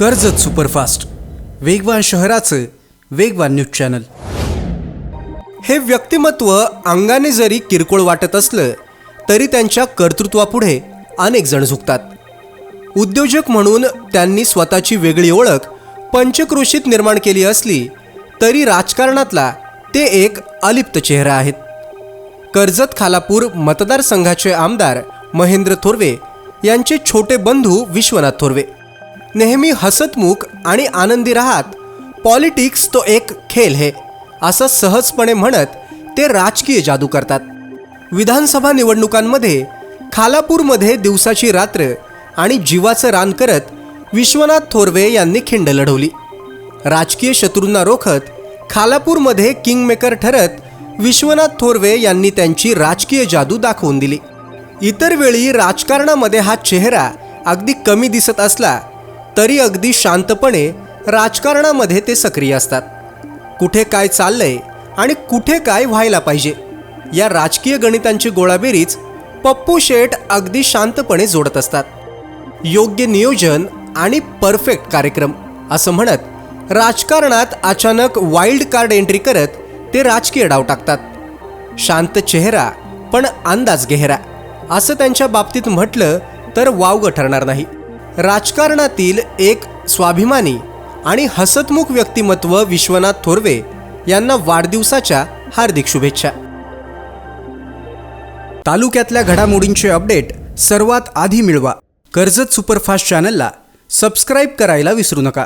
Karjat superfast. वेगवान शहराचं वेगवान न्यूज चॅनल. हे व्यक्तिमत्व अंगाने जरी किरकोळ वाटत असलं तरी त्यांच्या कर्तृत्वापुढे अनेक जण झुकतात. उद्योजक म्हणून त्यांनी स्वतःची वेगळी ओळख पंचक्रोशीत निर्माण केली असली तरी राजकारणातला ते एक अलिप्त चेहरा आहेत. कर्जत खालापूर मतदारसंघाचे आमदार महेंद्र थोरवे यांचे छोटे बंधू विश्वनाथ थोरवे. नेहमी हसतमुख आणि आनंदी राहत. पॉलिटिक्स तो एक खेल हे असं सहजपणे म्हणत ते राजकीय जादू करतात. विधानसभा निवडणुकांमध्ये खालापूरमध्ये दिवसाची रात्र आणि जीवाचं रान करत विश्वनाथ थोरवे यांनी खिंड लढवली. राजकीय शत्रूंना रोखत खालापूरमध्ये किंगमेकर ठरत विश्वनाथ थोरवे यांनी त्यांची राजकीय जादू दाखवून दिली. इतर वेळी राजकारणामध्ये हा चेहरा अगदी कमी दिसत असला तरी अगदी शांतपणे राजकारणामध्ये ते सक्रिय असतात. कुठे काय चाललंय आणि कुठे काय व्हायला पाहिजे या राजकीय गणितांची गोळाबेरीज पप्पू शेठ अगदी शांतपणे जोडत असतात. योग्य नियोजन आणि परफेक्ट कार्यक्रम असं म्हणत राजकारणात अचानक वाईल्ड कार्ड एंट्री करत ते राजकीय डाव टाकतात. शांत चेहरा पण अंदाज गेहरा असं त्यांच्या बाबतीत म्हटलं तर वावगं ठरणार नाही. राजकारणातील एक स्वाभिमानी आणि हसतमुख व्यक्तिमत्व विश्वनाथ थोरवे यांना वाढदिवसाच्या हार्दिक शुभेच्छा. तालुक्यातल्या घडामोडींचे अपडेट सर्वात आधी मिळवा. कर्जत सुपरफास्ट चॅनलला सबस्क्राईब करायला विसरू नका.